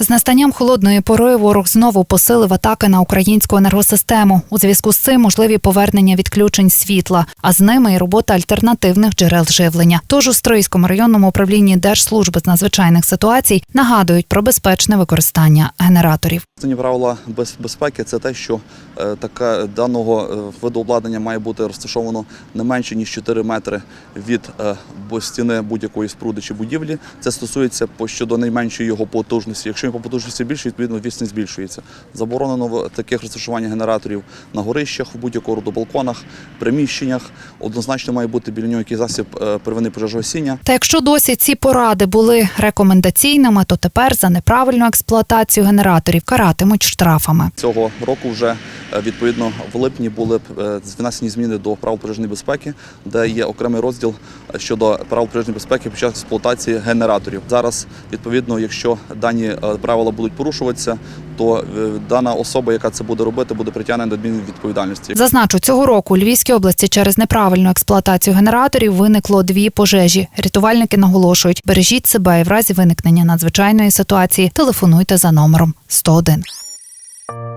З настанням холодної пори ворог знову посилив атаки на українську енергосистему. У зв'язку з цим можливі повернення відключень світла, а з ними і робота альтернативних джерел живлення. Тож у Стрийському районному управлінні Держслужби з надзвичайних ситуацій нагадують про безпечне використання генераторів. Основні правила безпеки це те, що е, така даного е, виду обладнання має бути розташовано не менше ніж 4 метри від е, стіни будь-якої споруди чи будівлі. Це стосується щодо найменшої його потужності. Якщо він по потужності більше, відповідно вісне збільшується. Заборонено в таких розташування генераторів на горищах, в будь-якого роду балконах, приміщеннях. Однозначно має бути біля нього якийсь засіб первини первинної пожежогасіння. Та якщо досі ці поради були рекомендаційними, то тепер за неправильну експлуатацію генераторів каратимуть штрафами. Цього року вже е, відповідно в липні були е, внесені зміни до правил пожежної безпеки, де є окремий розділ е, щодо правил пожежної безпеки під час експлуатації генераторів. Зараз відповідно, якщо дані е, правила будуть порушуватися, то е, дана особа, яка це буде робити, буде притягнена до адмінвідповідальності. Зазначу, цього року у Львівській області через неправильну експлуатацію генераторів виникло дві пожежі. Рятувальники наголошують, бережіть себе і в разі виникнення надзвичайної ситуації телефонуйте за номером 101.